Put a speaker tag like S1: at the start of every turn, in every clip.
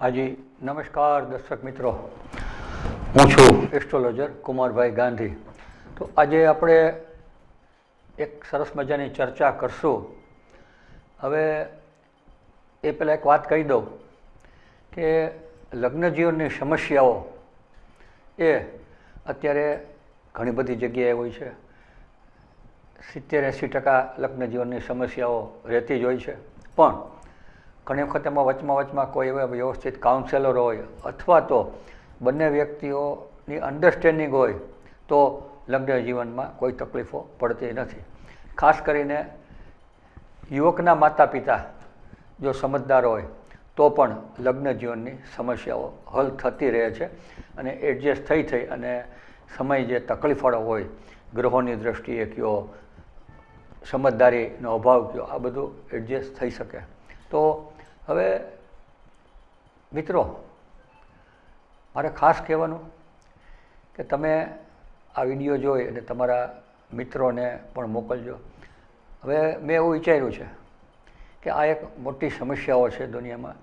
S1: હાજી, નમસ્કાર દર્શક મિત્રો. હું છું એસ્ટ્રોલોજર કુમારભાઈ ગાંધી. તો આજે આપણે એક સરસ મજાની ચર્ચા કરશું. હવે એ પહેલાં એક વાત કહી દઉં કે લગ્ન જીવનની સમસ્યાઓ એ અત્યારે ઘણી બધી જગ્યાએ હોય છે. સિત્તેર એંસી ટકા લગ્ન જીવનની સમસ્યાઓ રહેતી જ હોય છે. પણ ઘણી વખત એમાં વચમાં વચમાં કોઈ એવા વ્યવસ્થિત કાઉન્સેલર હોય અથવા તો બંને વ્યક્તિઓની અન્ડરસ્ટેન્ડિંગ હોય તો લગ્ન જીવનમાં કોઈ તકલીફો પડતી નથી. ખાસ કરીને યુવકના માતા પિતા જો સમજદાર હોય તો પણ લગ્ન જીવનની સમસ્યાઓ હલ થતી રહે છે અને એડજસ્ટ થઈ થઈ અને સમય જે તકલીફવાળો હોય, ગ્રહોની દ્રષ્ટિએ કયો, સમજદારીનો અભાવ કયો, આ બધું એડજસ્ટ થઈ શકે. તો હવે, મિત્રો, મારે ખાસ કહેવાનું કે તમે આ વીડિયો જોઈ અને તમારા મિત્રોને પણ મોકલજો. હવે મેં એવું વિચાર્યું છે કે આ એક મોટી સમસ્યાઓ છે દુનિયામાં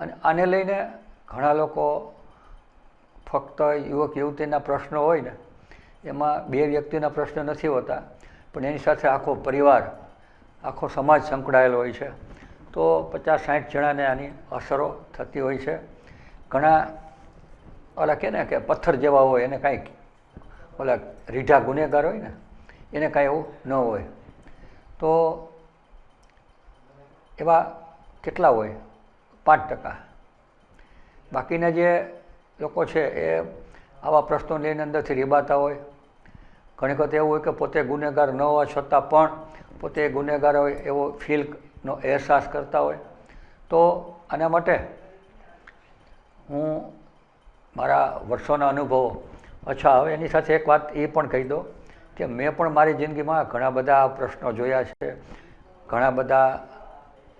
S1: અને આને લઈને ઘણા લોકો ફક્ત યુવક યુવતીના પ્રશ્નો હોય ને, એમાં બે વ્યક્તિના પ્રશ્ન નથી હોતા, પણ એની સાથે આખો પરિવાર, આખો સમાજ સંકળાયેલો હોય છે. તો પચાસ સાઠ જણાને આની અસરો થતી હોય છે. ઘણા ઓલા કહે ને કે પથ્થર જેવા હોય, એને કાંઈક ઓલા રીઢા ગુનેગાર હોય ને, એને કાંઈ એવું ન હોય. તો એવા કેટલા હોય? પાંચ ટકા. બાકીના જે લોકો છે એ આવા પ્રશ્નો લઈને અંદરથી રીબાતા હોય. ઘણી વખત એવું હોય કે પોતે ગુનેગાર ન હોવા છતાં પણ પોતે ગુનેગાર હોય એવો ફીલનો અહેસાસ કરતા હોય, તો આના માટે હું મારા વર્ષોના અનુભવો, અચ્છા, હવે એની સાથે એક વાત એ પણ કહી દો કે મેં પણ મારી જિંદગીમાં ઘણા બધા પ્રશ્નો જોયા છે. ઘણા બધા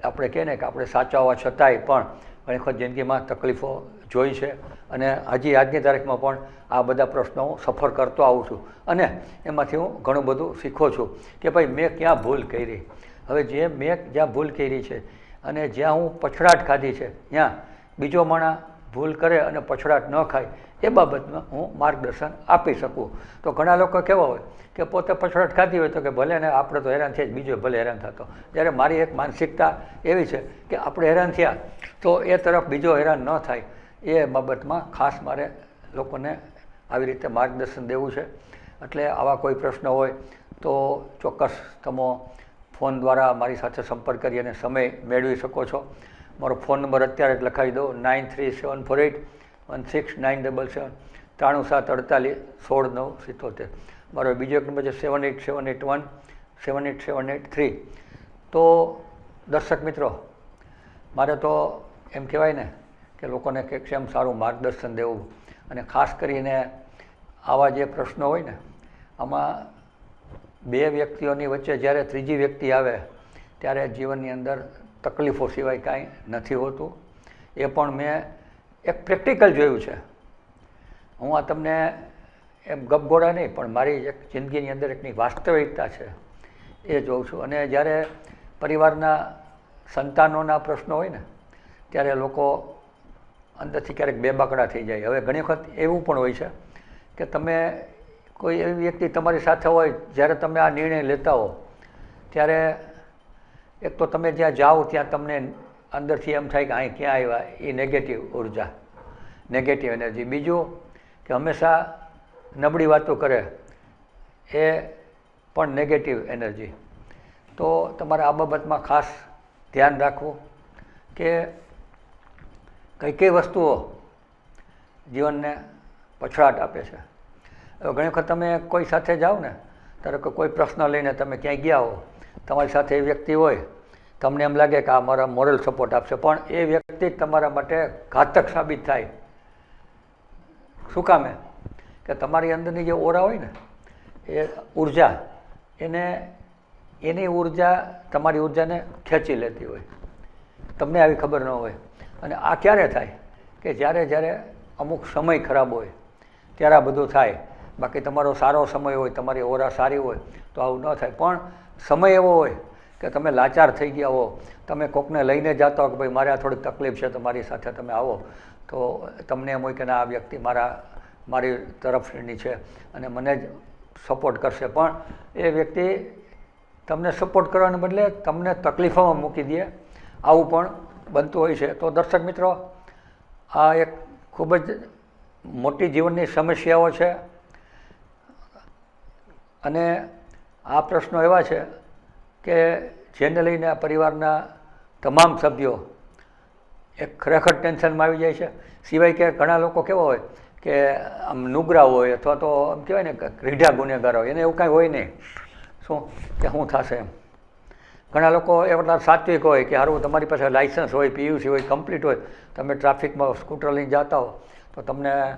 S1: આપણે કહે ને કે આપણે સાચા હોવા છતાંય પણ ઘણી વખત જિંદગીમાં તકલીફો જોઈ છે. અને હજી આજની તારીખમાં પણ આ બધા પ્રશ્નો હું સફર કરતો આવું છું. અને એમાંથી હું ઘણું બધું શીખો છું કે ભાઈ મેં ક્યાં ભૂલ કરી? હવે જે મેં જ્યાં ભૂલ કરી છે અને જ્યાં હું પછડાટ ખાધી છે ત્યાં બીજો માણસ ભૂલ કરે અને પછડાટ ન ખાય, એ બાબતમાં હું માર્ગદર્શન આપી શકું. તો ઘણા લોકો કેવા હોય કે પોતે પછડાટ ખાધી હોય તો કે ભલે ને આપણે તો હેરાન જ બીજો ભલે હેરાન થતો. જ્યારે મારી એક માનસિકતા એવી છે કે આપણે હેરાન થયા તો એ તરફ બીજો હેરાન ન થાય. એ બાબતમાં ખાસ મારે લોકોને આવી રીતે માર્ગદર્શન દેવું છે. એટલે આવા કોઈ પ્રશ્ન હોય તો ચોક્કસ તમે ફોન દ્વારા મારી સાથે સંપર્ક કરી અને સમય મેળવી શકો છો. મારો ફોન નંબર અત્યારે લખાવી દો nine three seven four eight, one six nine double seven, ત્રાણું સાત અડતાલીસ, સોળ નવ સિત્તોતેર. મારો બીજો એક નંબર છે, seven eight seven eight one, seven eight seven eight three. તો દર્શક મિત્રો, મારે તો એમ કહેવાય ને કે લોકોને કંઈક એમ સારું માર્ગદર્શન દેવું? અને ખાસ કરીને આવા જે પ્રશ્નો હોય ને, આમાં બે વ્યક્તિઓની વચ્ચે જ્યારે ત્રીજી વ્યક્તિ આવે, ત્યારે જીવનની અંદર તકલીફો સિવાય કાંઈ નથી હોતું. એ પણ મેં એક પ્રેક્ટિકલ જોયું છે. હું આ તમને એમ ગપગોળા નહીં, પણ મારી એક જિંદગીની અંદર એકની વાસ્તવિકતા છે, એ જોઉં છું. અને જ્યારે પરિવારના સંતાનોના પ્રશ્નો હોય ને, ત્યારે લોકો અંદરથી ક્યારેક બે બાકડા થઈ જાય. હવે ઘણી વખત એવું પણ હોય છે કે તમે કોઈ એવી વ્યક્તિ તમારી સાથે હોય, જ્યારે તમે આ નિર્ણય લેતા હો, ત્યારે એક તો તમે જ્યાં જાઓ ત્યાં તમને અંદરથી એમ થાય કે અહીં ક્યાં આવ્યા? એ નેગેટિવ ઊર્જા નેગેટિવ એનર્જી બીજું કે હંમેશા નબળી વાતો કરે, એ પણ નેગેટિવ એનર્જી તો તમારે આ બાબતમાં ખાસ ધ્યાન રાખવું કે કઈ કઈ વસ્તુઓ જીવનને પછડાટ આપે છે. હવે ઘણી વખત તમે કોઈ સાથે જાઓ ને, ધારો કે કોઈ પ્રશ્ન લઈને તમે ક્યાંય ગયા હો, તમારી સાથે એ વ્યક્તિ હોય, તમને એમ લાગે કે આ મારા મોરલ સપોર્ટ આપશે, પણ એ વ્યક્તિ તમારા માટે ઘાતક સાબિત થાય. શું કામે? કે તમારી અંદરની જે ઓરા હોય ને, એ ઊર્જા, એને, એની ઊર્જા તમારી ઉર્જાને ખેંચી લેતી હોય. તમને આવી ખબર ન હોય. અને આ ક્યારે થાય? કે જ્યારે જ્યારે અમુક સમય ખરાબ હોય, ત્યારે આ બધું થાય. બાકી તમારો સારો સમય હોય, તમારી ઓરા સારી હોય, તો આવું ન થાય. પણ સમય એવો હોય કે તમે લાચાર થઈ ગયા હો, તમે કોકને લઈને જતા હો કે ભાઈ, મારે આ થોડીક તકલીફ છે, તમારી સાથે તમે આવો, તો તમને એમ હોય કે ના, આ વ્યક્તિ મારા, મારી તરફની છે અને મને જ સપોર્ટ કરશે. પણ એ વ્યક્તિ તમને સપોર્ટ કરવાને બદલે તમને તકલીફોમાં મૂકી દે. આવું પણ બનતું હોય છે. તો દર્શક મિત્રો, આ એક ખૂબ જ મોટી જીવનની સમસ્યાઓ છે. અને આ પ્રશ્નો એવા છે કે જેને લઈને પરિવારના તમામ સભ્યો એક ખરેખર ટેન્શનમાં આવી જાય છે. સિવાય કે ઘણા લોકો કેવા હોય કે આમ નુગરા હોય અથવા તો આમ કહેવાય ને રીઢા ગુનેગાર હોય. એને એવું કાંઈ હોય નહીં. શું? કે શું થશે એમ. ઘણા લોકો એવા સાત્વિક હોય કે સારું તમારી પાસે લાઇસન્સ હોય પીયુસી હોય કમ્પ્લીટ હોય, તમે ટ્રાફિકમાં સ્કૂટર લઈને જતા હો, તો તમને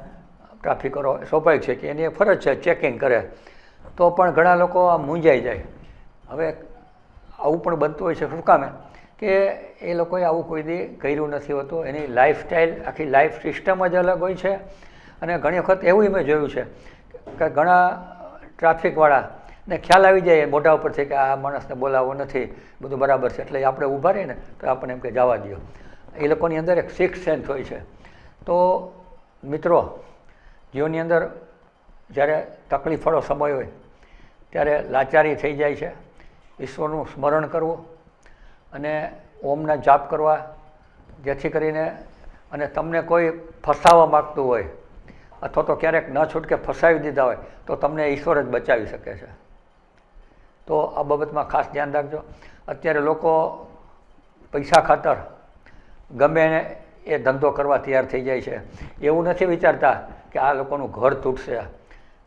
S1: ટ્રાફિકરો સ્વાભાવિક છે કે એની ફરજ છે ચેકિંગ કરે. તો પણ ઘણા લોકો આ મૂંઝાઈ જાય. હવે આવું પણ બનતું હોય છે શું કામે કે એ લોકોએ આવું કોઈ દી કર્યું નથી હોતું. એની લાઈફસ્ટાઈલ આખી લાઈફ સિસ્ટમ જ અલગ હોય છે. અને ઘણી વખત એવું મેં જોયું છે કે ઘણા ટ્રાફિકવાળા ને ખ્યાલ આવી જાય મોઢા ઉપરથી કે આ માણસને બોલાવવો નથી, બધું બરાબર છે. એટલે આપણે ઊભા રહીએ ને, તો આપણને એમ કે જવા દો એ લોકોની અંદર એક સિક્સ સેન્સ હોય છે. તો મિત્રો, જીવનની અંદર જ્યારે તકલીફવાળો સમય હોય, ત્યારે લાચારી થઈ જાય છે. ઈશ્વરનું સ્મરણ કરવું અને ઓમના જાપ કરવા, જેથી કરીને અને તમને કોઈ ફસાવવા માગતું હોય, અથવા તો ક્યારેક ન છૂટકે ફસાવી દીધા હોય, તો તમને ઈશ્વર જ બચાવી શકે છે. તો આ બાબતમાં ખાસ ધ્યાન રાખજો. અત્યારે લોકો પૈસા ખાતર ગમે એ ધંધો કરવા તૈયાર થઈ જાય છે. એવું નથી વિચારતા કે આ લોકોનું ઘર તૂટશે.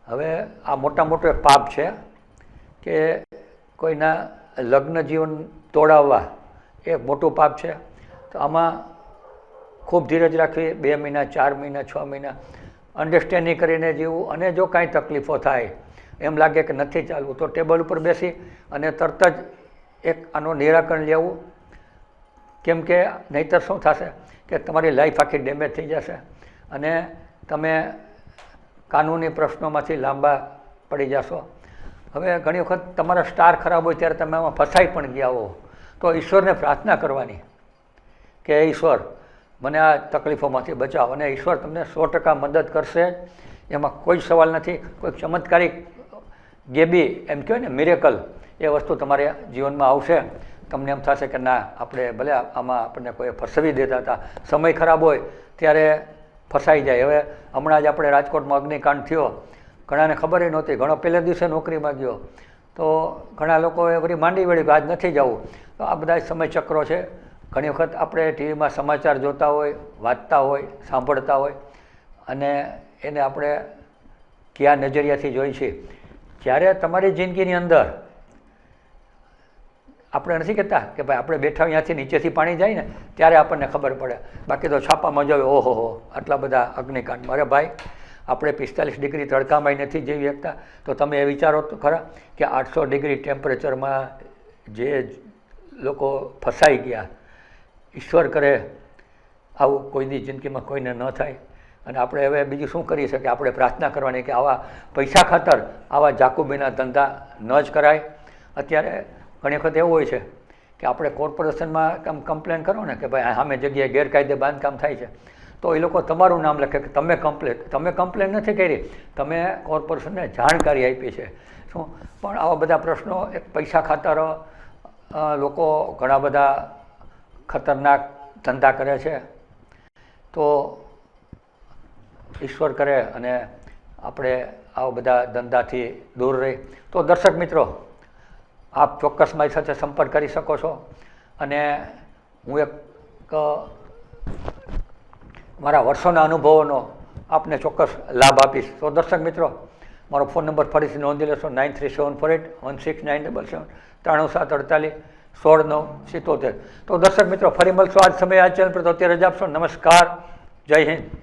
S1: હવે આ મોટા મોટો પાપ છે કે કોઈના લગ્ન જીવન તોડાવવા એ મોટું પાપ છે. તો આમાં ખૂબ ધીરજ રાખવી, બે મહિના, ચાર મહિના, છ મહિના અન્ડરસ્ટેન્ડિંગ કરીને જીવવું અને જો કાંઈ તકલીફો થાય એમ લાગે કે નથી ચાલવું. તો ટેબલ ઉપર બેસી અને તરત જ એક આનું નિરાકરણ લેવું. કેમ કે નહીંતર શું થશે કે તમારી લાઈફ આખી ડેમેજ થઈ જશે અને તમે કાનૂની પ્રશ્નોમાંથી લાંબા પડી જશો. હવે ઘણી વખત તમારા સ્ટાર ખરાબ હોય ત્યારે તમે આમાં ફસાઈ પણ ગયા હો. તો ઈશ્વરને પ્રાર્થના કરવાની કે ઈશ્વર, મને આ તકલીફોમાંથી બચાવ અને ઈશ્વર તમને સો ટકા મદદ કરશે. એમાં કોઈ સવાલ નથી, કોઈ ચમત્કારિક ગેબી એમ કહેવાય ને મિરેકલ એ વસ્તુ તમારે જીવનમાં આવશે. તમને એમ થશે કે ના, આપણે ભલે આમાં આપણને કોઈ ફસાવી દેતા હતા, સમય ખરાબ હોય ત્યારે ફસાઈ જાય. હવે હમણાં જ આપણે રાજકોટમાં અગ્નિકાંડ થયો. ઘણાને ખબર નહોતી. ઘણો પહેલા દિવસે નોકરીમાં ગયો તો ઘણા લોકોએ વળી માંડી વળી કે આજ નથી જવું. તો આ બધા સમય ચક્રો છે. ઘણી વખત આપણે ટીવીમાં સમાચાર જોતા હોય, વાંચતા હોય, સાંભળતા હોય. અને એને આપણે કયા નજરિયાથી જોઈ છે? જ્યારે તમારી જિંદગીની અંદર આપણે નથી કહેતા કે ભાઈ આપણે બેઠા અહીંયાથી નીચેથી પાણી જાય ને, ત્યારે આપણને ખબર પડે. બાકી તો છાપામાં જોવે ઓહો હો, આટલા બધા અગ્નિકાંડ. મારે ભાઈ, આપણે પિસ્તાલીસ ડિગ્રી તડકામાં નથી જીવી શકતા તો તમે એ વિચારો તો ખરા કે આઠસો ડિગ્રી ટેમ્પરેચરમાં જે લોકો ફસાઈ ગયા, ઈશ્વર કરે, આવું કોઈની જિંદગીમાં કોઈને ન થાય. અને આપણે હવે બીજું શું કરી શકીએ આપણે પ્રાર્થના કરવાની કે આવા પૈસા ખાતર આવા જાકુબીના ધંધા ન જ કરાય. અત્યારે ઘણી વખત એવું હોય છે કે આપણે કોર્પોરેશનમાં કામ કમ્પ્લેન કરો ને કે ભાઈ સામે જગ્યાએ ગેરકાયદે બાંધકામ થાય છે. તો એ લોકો તમારું નામ લખે કે તમે કમ્પ્લેન તમે કમ્પ્લેન નથી કરી. તમે કોર્પોરેશનને જાણકારી આપી છે. શું? પણ આવા બધા પ્રશ્નો, એક પૈસા ખાતર લોકો ઘણા બધા ખતરનાક ધંધા કરે છે. તો ઈશ્વર કરે અને આપણે આવા બધા ધંધાથી દૂર રહી. તો દર્શક મિત્રો, આપ ચોક્કસ મારી સાથે સંપર્ક કરી શકો છો. અને હું એક મારા વર્ષોના અનુભવોનો આપને ચોક્કસ લાભ આપીશ. તો દર્શક મિત્રો, મારો ફોન નંબર ફરીથી નોંધી લેશો nine three seven four eight one six nine double seven ત્રાણું સાત અડતાલીસ, સોળ નવ સિત્તોતેર. તો દર્શક મિત્રો, ફરી મળશો આજ સમયે આ ચેનલ પર. તો અત્યારે જ આપશો. નમસ્કાર. જય હિન્દ.